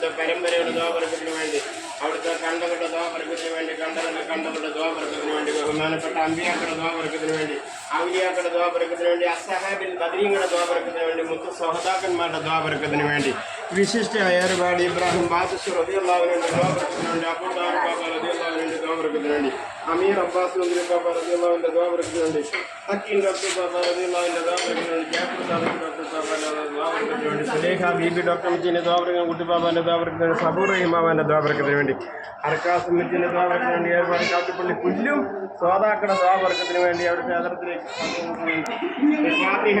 അവിടുത്തെ പരമ്പരയുടെ ദ്വാപരത്തിന് വേണ്ടി അവിടുത്തെ കണ്ടകളുടെ ദ്വാപരത്തിന് വേണ്ടി കണ്ടകളുടെ കണ്ടകളുടെ ദ്വാപരത്തിന് വേണ്ടി ബഹുമാനപ്പെട്ട അമ്പിയാക്കളുടെ ദ്വാപരത്തിന് വേണ്ടി ഔലിയാക്കളുടെ ദ്വാപരത്തിന് വേണ്ടി അസഹാബിൻ ബദരീങ്ങളുടെ ദ്വാപരത്തിന് വേണ്ടി മുത്തു സഹതാക്കന്മാരുടെ ദ്വാപരത്തിന് വേണ്ടി വിശിഷ്ട ഏർപാട് ഇബ്രാഹിം ബാദുഷ് റബിയുള്ളവരുടെ ദ്വാപരത്തിന് വേണ്ടി അബൂ താലിബ് ബാബ റബിയുള്ളവരുടെ ദ്വാപരത്തിന് വേണ്ടി അമീർ അബ്ബാസ് നന്ദിരി ബാബ ദ്വാപരത്തിന് വേണ്ടി. ഹക്കീം ഡോക്ടർ ബാബ ദ്വാപരത്തിന് വേണ്ടി ജാഫർ ഡോക്ടർ ബാബാന്റെ ദ്വാപരത്തിന് വേണ്ടി. ബീബി ദ്വാപരത്തിന് വേണ്ടി സബൂർ റഹിമാബാന്റെ ദ്വാപരത്തിന് വേണ്ടി. അർക്കാസ് മിച്ചിന്റെ ദ്വാപരത്തിന് വേണ്ടി ഏർപ്പാട് കാട്ടിപ്പള്ളി പുല്ലും സോതാക്കട ദ്വാപരത്തിന് വേണ്ടി അവരുടെ ഫാത്തിഹ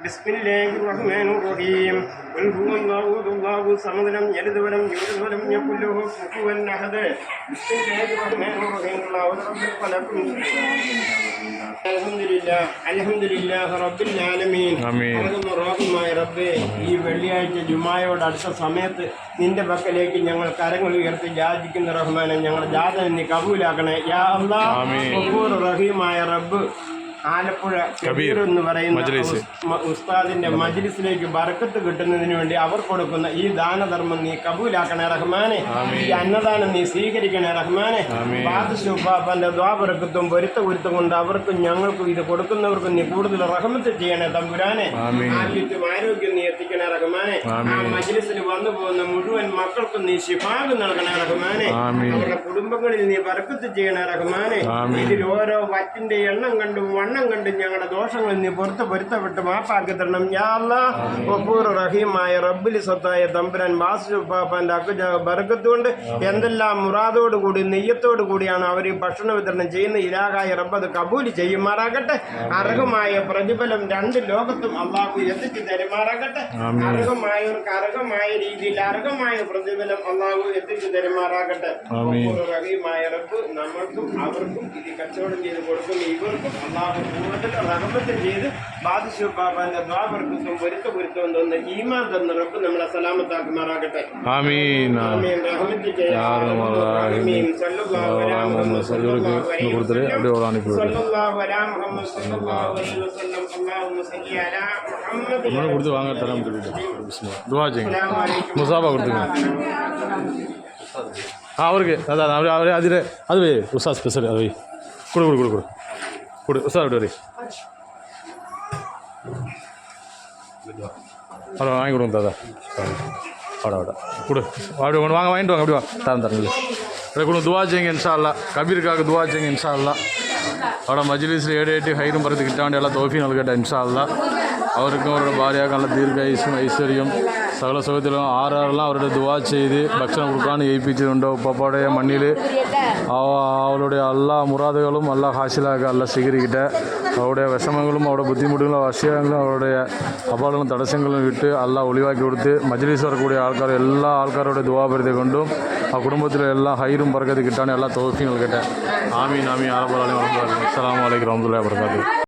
بسم الله الرحمن الرحيم قل هو الله أحد الله الصمد لم يلد ولم يولد ولم يكن له كفوا أحد بسم الله الرحمن الرحيم الله رب الفلق الحمد لله الحمد لله رب العالمين ആമീൻ. നൽകുന്ന റോഹമായ റബ്ബേ ഈ വെള്ളിയാഴ്ച ജുമായോട് അടുത്ത സമയത്ത് നിന്റെ പക്കലേക്ക് ഞങ്ങൾ കരങ്ങൾ ഉയർത്തി യാചിക്കുന്ന റഹ്മാനെ ഞങ്ങളുടെ ജാതന നീ കബൂലാക്കണേ യാ അല്ലാ ആമീൻ. ഗഫൂർ റഹീമായ റബ്ബ് ആലപ്പുഴ കബീർ എന്ന് പറയുന്ന. ഉസ്താദിന്റെ മജ്ലിസിലേക്ക് ബർക്കത്ത് കിട്ടുന്നതിന് വേണ്ടി അവർ കൊടുക്കുന്ന ഈ ദാനധർമ്മം നീ കബൂലാക്കണേ റഹ്മാനെ ഈ അന്നദാനം നീ സ്വീകരിക്കണേ റഹ്മാനെ. ബാദുഷുബാബന്റെ ദ്വാപരക്കത്തും പൊരുത്ത പൊരുത്തം കൊണ്ട് അവർക്കും ഞങ്ങൾക്കും ഇത് കൊടുക്കുന്നവർക്കും നീ കൂടുതൽ റഹ്മത്ത് ചെയ്യണേ തമ്പുരാനെ. ആരോഗ്യത്തും ആരോഗ്യം നീ എത്തിക്കണേ റഹ്മാനെ ആ മജ്ലിസിൽ വന്നു പോകുന്ന മുഴുവൻ മക്കൾക്കും നീ ശിഫാഗ് നൽകണേ റഹ്മാനെ. അവരുടെ കുടുംബങ്ങളിൽ നീ ബർക്കത്ത് ചെയ്യണേ റഹ്മാനെ. ഇതിൽ ഓരോ വറ്റിന്റെ എണ്ണം കണ്ടും വണ്ണം കണ്ട് ഞങ്ങളുടെ ദോഷങ്ങൾ നീ പുറത്ത് പൊരുത്തപ്പെട്ട് മാപ്പാക്കി തരണം. യാ അല്ലാ റഹീമായ റബ്ബിലി സ്വത്തായ തമ്പുരാൻ ബാസു പാപ്പാന്റെ അക്കുജ ബർക്കത്ത് കൊണ്ട് എന്തെല്ലാം മുറാദോട് കൂടി നെയ്യത്തോട് കൂടിയാണ് അവർ ഈ ഭക്ഷണ വിതരണം ചെയ്യുന്ന ഇലാകായ റബ്ബ് അത് കബൂൽ ചെയ്യുമാറാകട്ടെ. അർഹമായ പ്രതിഫലം രണ്ട് ലോകത്തും അള്ളാഹു എത്തിച്ചു തരുമാറാകട്ടെ. അർഹമായവർക്ക് അർഹമായ രീതിയിൽ അർഹമായ പ്രതിഫലം അള്ളാഹു എത്തിച്ചു തരുമാറാകട്ടെ. റഹീമായ റബ്ബ് നമ്മൾക്കും അവർക്കും ഇത് കച്ചവടം ചെയ്ത് കൊടുക്കുന്ന ഇവർക്കും അള്ളാഹു കൂടുതൽ റഹബത്ത് ചെയ്ത് ബാദിഷു ബാബാന്റെ ദ്വാപർക്കും പൊരുത്ത പൊരുത്തം തന്ന ഈമാൻ തന്ന റബ്ബ് നമ്മളെ സലാമത്താക്കുമാറാകട്ടെ കൊടുത്ത് വാങ്ങാൻ തരാൻ പറ്റില്ല ദുവാ ചെയ്യും. അസ്സലാമു അലൈക്കും. മുസാഫ കൊടുത്തു ആ അവർക്ക്. അതാ അവർ അവർ അതിൽ അത് വേ ഉസാ സ്പെഷ്യൽ അത് വേ കൊടു കൊടു കൊടു കൊടു കൊടു ഉസാ അവിടെ വരെ അവിടെ വാങ്ങി കൊടുക്കും ദാദാ അവിടെ അവിടെ கொடு அப்படி ஒன்று வாங்க வாங்கிட்டு வாங்க அப்படி வா தரேன் தரேன் இல்லை ഇവിടെ കൊണ്ട് ദുവാ ചെയ്യുക ഇൻഷാല്ല കബീർക്കാക്ക് ദുവാ ചെയ്യുക ഇൻഷാല്ല അവിടെ മജ്ലിസിൽ ഏഴേറ്റ് ഹൈറും പറത്ത് കിട്ടാൻ വേണ്ടി എല്ലാ തോഫി നൽകട്ടെ ഇൻഷാല്ല അവർക്കും അവരുടെ ഭാര്യക്ക് നല്ല ദീർഘായുസും ഐശ്വര്യം സകല സുഖത്തിലും ആറാറെല്ലാം അവരുടെ ദുവാ ചെയ്ത് ഭക്ഷണം കൊടുക്കാൻ ഏൽപ്പിച്ചിട്ടുണ്ടോ ഉപ്പപ്പാടെ മണ്ണിൽ അവളുടെ എല്ലാ മുറാദുകളും എല്ലാ ഹാസിലാക്കുക എല്ലാം സ്വീകരിക്കട്ടെ അവരുടെ വിഷമങ്ങളും അവരുടെ ബുദ്ധിമുട്ടുകളും അക്ഷയങ്ങളും അവരുടെ അപാടങ്ങളും തടസ്സങ്ങളും വിട്ട് എല്ലാം ഒളിവാക്കി കൊടുത്ത് മജ്ലിസർ കൂടിയ ആൾക്കാർ എല്ലാ ആൾക്കാരുടെ ദുവാപരത്തെ കൊണ്ടും ആ കുടുംബത്തിലെ എല്ലാ ഹൈറും പറക്കത്ത് കിട്ടാൻ എല്ലാ തോഫിയും നൽകട്ടെ ആമീൻ ആമീൻ ആറബാലും അസ്സാം വലൈക്കും റഹ്മത്തുള്ള വർക്കാത്തു